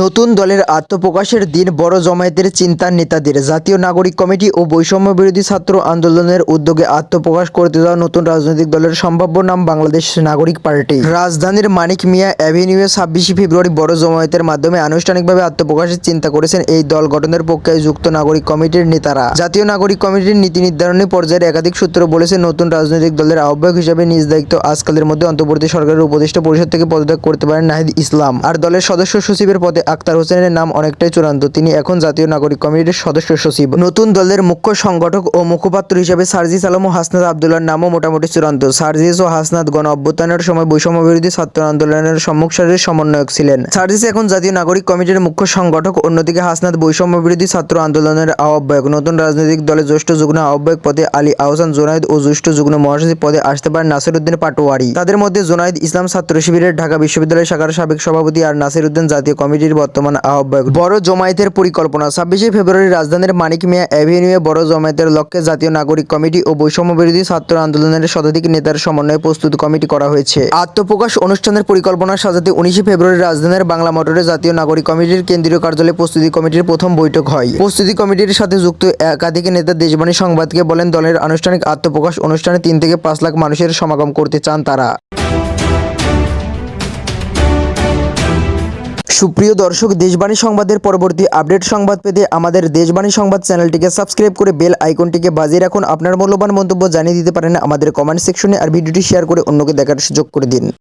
নতুন দলের আত্মপ্রকাশের দিন, বড় জমায়েতের চিন্তার নেতাদের, জাতীয় নাগরিক কমিটি ও বৈষম্য বিরোধী ছাত্র আন্দোলনের উদ্যোগে আত্মপ্রকাশ করতে যাওয়া নতুন রাজনৈতিক দলের সম্ভাব্য নাম বাংলাদেশ নাগরিক পার্টি। রাজধানীর মানিক মিয়া অ্যাভিনিউয়ে ছাব্বিশে ফেব্রুয়ারি বড় জমায়েতের মাধ্যমে আনুষ্ঠানিকভাবে আত্মপ্রকাশের চিন্তা করেছেন এই দল গঠনের পক্ষে যুক্ত নাগরিক কমিটির নেতারা। জাতীয় নাগরিক কমিটির নীতি নির্ধারণী পর্যায়ের একাধিক সূত্র বলেছে, নতুন রাজনৈতিক দলের আহ্বায়ক হিসেবে নিজ দায়িত্ব আজকালের মধ্যে অন্তর্বর্তী সরকারের উপদেষ্টা পরিষদ থেকে পদত্যাগ করতে পারেন নাহিদ ইসলাম। আর দলের সদস্য সচিবের পদে আক্তার হোসেনের নাম অনেকটাই চূড়ান্ত। তিনি এখন জাতীয় নাগরিক কমিটির সদস্য সচিব। নতুন দলের মুখ্য সংগঠক ও মুখপাত্র হিসেবে সার্জিস আলম ও হাসনাত আবদুল্লার নামও মোটামুটি চূড়ান্ত। সার্জিস ও হাসনাত গণ অভ্যুত্থানের সময় বৈষম্য বিরোধী ছাত্র আন্দোলনের সম্মুখ সারির সমন্বয়ক ছিলেন। সার্জিস এখন জাতীয় নাগরিক কমিটির মুখ্য সংগঠক, অন্যদিকে হাসনাত বৈষম্য বিরোধী ছাত্র আন্দোলনের আহ্বায়ক। নতুন রাজনৈতিক দলের জ্যেষ্ঠ যুগ্ম আহ্বায়ক পদে আলী আহসান জোনায়েদ ও জ্যেষ্ঠ যুগ্ম মহাসচিব পদে আসতে পারেন নাসির উদ্দিন পাটোয়ারি। তাদের মধ্যে জোনায়েদ ইসলাম ছাত্র শিবিরের ঢাকা বিশ্ববিদ্যালয় শাখার সাবেক সভাপতি আর নাসির উদ্দিন জাতীয় কমিটির বর্তমান আহ্বায়ক। বড় জমায়েতের পরিকল্পনা। ছাব্বিশে ফেব্রুয়ারি রাজধানীর মানিক মিয়া অ্যাভিনিউয়ে বড় জমায়েতের লক্ষ্যে জাতীয় নাগরিক কমিটি ও বৈষম্য বিরোধী ছাত্র আন্দোলনের শতাধিক নেতার সমন্বয়ে প্রস্তুত কমিটি করা হয়েছে। আত্মপ্রকাশ অনুষ্ঠানের পরিকল্পনা সাজাতে উনিশে ফেব্রুয়ারি রাজধানীর বাংলা মোটরে জাতীয় নাগরিক কমিটির কেন্দ্রীয় কার্যালয়ে প্রস্তুতি কমিটির প্রথম বৈঠক হয়। প্রস্তুতি কমিটির সাথে যুক্ত একাধিক নেতা দেশবাণী সংবাদকে বলেন, দলের আনুষ্ঠানিক আত্মপ্রকাশ অনুষ্ঠানে তিন থেকে পাঁচ লাখ মানুষের সমাগম করতে চান তারা। সুপ্রিয় দর্শক, দেশবাণী সংবাদের পরবর্তী আপডেট সংবাদ পেতে আমাদের দেশবাণী সংবাদ চ্যানেলটিকে সাবস্ক্রাইব করে বেল আইকনটিকে বাজিয়ে রাখুন। আপনার মূল্যবান মন্তব্য জানিয়ে দিতে পারেন আমাদের কমেন্ট সেকশনে আর ভিডিওটি শেয়ার করে অন্যকে দেখার সুযোগ করে দিন।